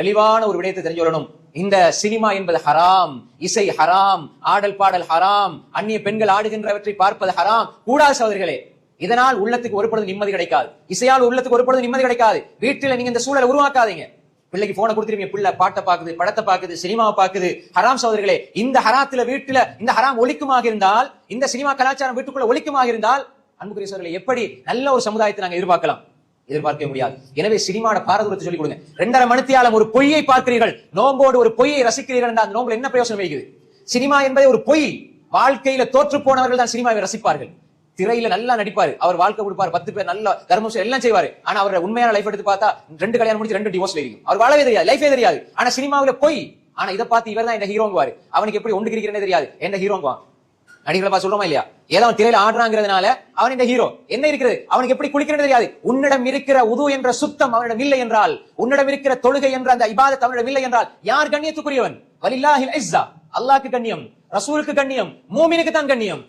தெளிவான ஒரு விடயத்தை தெரிஞ்சு கொள்ளணும். இந்த சினிமா என்பது ஹராம் இசை ஹராம் ஆடல் பாடல் ஹராம் அந்நிய பெண்கள் ஆடுகின்றவற்றை பார்ப்பது ஹராம். கூடாது சகோதரிகளே இதனால் உள்ளத்துக்கு ஒரு பொழுது நிம்மதி கிடைக்காது. இசையால் உள்ளத்துக்கு ஒரு பொழுது நிம்மதி கிடைக்காது. வீட்டில் நீங்க இந்த சூழலை உருவாக்காதீங்க. பிள்ளைக்கு போனை கொடுத்துருவீங்க பிள்ளை பாட்டை பாக்குது படத்தை பாக்குது சினிமாவை பாக்குது ஹராம் சகோதரிகளே இந்த ஹராத்துல வீட்டுல இந்த ஹராம் ஒழிக்குமாக இருந்தால் இந்த சினிமா கலாச்சாரம் வீட்டுக்குள்ள ஒழிக்குமாக இருந்தால் அன்புக்குரிய சகோதரர்களே எப்படி நல்ல ஒரு சமுதாயத்தை நாங்க எதிர்பார்க்கலாம்? எதிர்பார்க்க முடியாது. எனவே சினிமான பாரதூரத்தை சொல்லிக் கொடுங்க. ரெண்டரை மணித்தியாலம் ஒரு பொய்யை பார்க்கிறீர்கள் நோம்போடு ஒரு பொய்யை ரசிக்கிறீர்கள் என்றால் அந்த நோம்புல என்ன பிரயோசனம் வைக்குது சினிமா என்பது ஒரு பொய். வாழ்க்கையில தோற்று போனவர்கள் தான் சினிமாவை ரசிப்பார்கள். திரையில நல்லா நடிப்பாரு. அவர் வாழ்க்கை கொடுப்பார். பத்து பேர் நல்ல தர்மம் எல்லாம் செய்வாரு. ஆனா அவரோட உண்மையான லைஃப் எடுத்து பார்த்தா ரெண்டு கல்யாணம் முடிச்சு ரெண்டு டிவோர்ஸ் இருக்கும். அவர் வாழவே தெரியாது. லைஃபே தெரியாது. ஆனா சினிமாவுல பொய். ஆனா இதை பார்த்து இவர் தான் இந்த ஹீரோங்குவாரு அவனுக்கு எப்படி ஒன்று இருக்கிறேனே தெரியாது. என்ன ஹீரோங்குவான் நடிகளை சொல்றோமா இல்லையா? ஏதோ அவன் திரையில ஆடுறாங்கிறதுனால அவன் இந்த ஹீரோ என்ன இருக்கிறது அவனுக்கு எப்படி குளிக்கிறது தெரியாது. உன்னிடம் இருக்கிற உது என்ற சுத்தம் அவனிடம் இல்லை என்றால் உன்னிடம் இருக்கிற தொழுகை என்ற அந்த இபாதத் அவனிடம் இல்லை என்றால் யார் கண்ணியத்துக்குரியவன்? வலில்லாஹில் அல்லாக்கு கண்ணியம் ரசூலுக்கு கண்ணியம் மூமினுக்கு தான் கண்ணியம்.